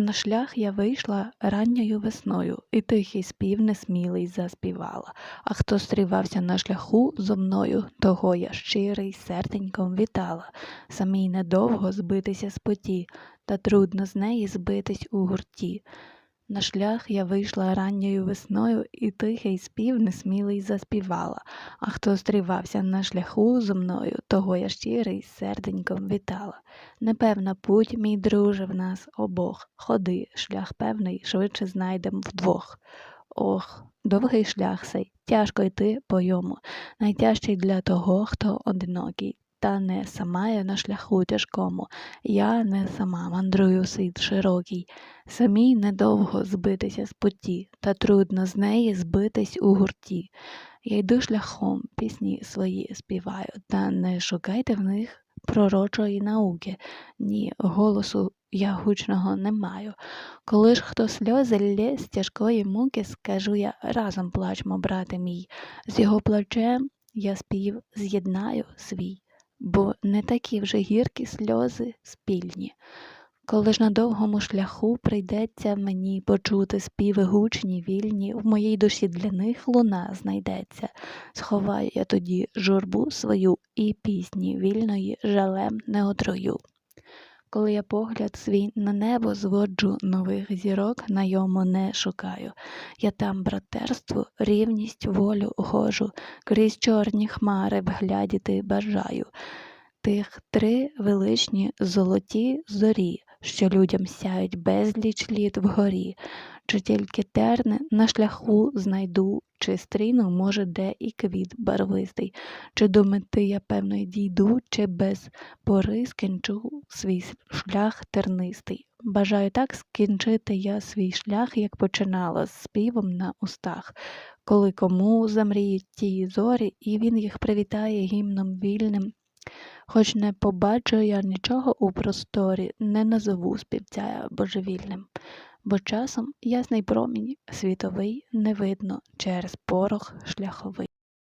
На шлях я вийшла ранньою весною, і тихий спів несмілий заспівала. А хто стрівався на шляху зо мною, того я щирий серденьком вітала. Самій недовго збитися з поті, та трудно з неї збитись у гурті. На шлях я вийшла ранньою весною, і тихий спів несмілий заспівала. А хто стрівався на шляху зо мною, того я щирий серденьком вітала. Непевна путь, мій друже, в нас обох. Ходи, шлях певний, швидше знайдем вдвох. Ох, довгий шлях сей, тяжко йти по йому, найтяжчий для того, хто одинокий. Та не сама я на шляху тяжкому, я не сама мандрую світ широкий. Самій недовго збитися з путі, та трудно з неї збитись у гурті. Я йду шляхом, пісні свої співаю, та не шукайте в них пророчої науки. Ні, голосу я гучного не маю. Коли ж хто сльози лє з тяжкої муки, скажу я, разом плачмо, брате мій, з його плачем я спів з'єднаю свій, бо не такі вже гіркі сльози спільні. Коли ж на довгому шляху прийдеться мені почути співи гучні, вільні, в моїй душі для них луна знайдеться. Сховаю я тоді журбу свою і пісні вільної жалем не отрою. Коли я погляд свій на небо зводжу, нових зірок на йому не шукаю. Я там братерство, рівність, волю гожу, крізь чорні хмари вглядіти бажаю. Тих три величні золоті зорі, що людям сяють безліч літ вгорі, чи тільки терни на шляху знайду, чи стріну, може, де і квіт барвистий, чи до мети я певно й дійду, чи без пори скінчу свій шлях тернистий. Бажаю так скінчити я свій шлях, як починала, з співом на устах, коли кому замріють ті зорі, і він їх привітає гімном вільним. Хоч не побачу я нічого у просторі, не назову співця божевільним, бо часом ясний промінь світовий не видно через порох шляховий.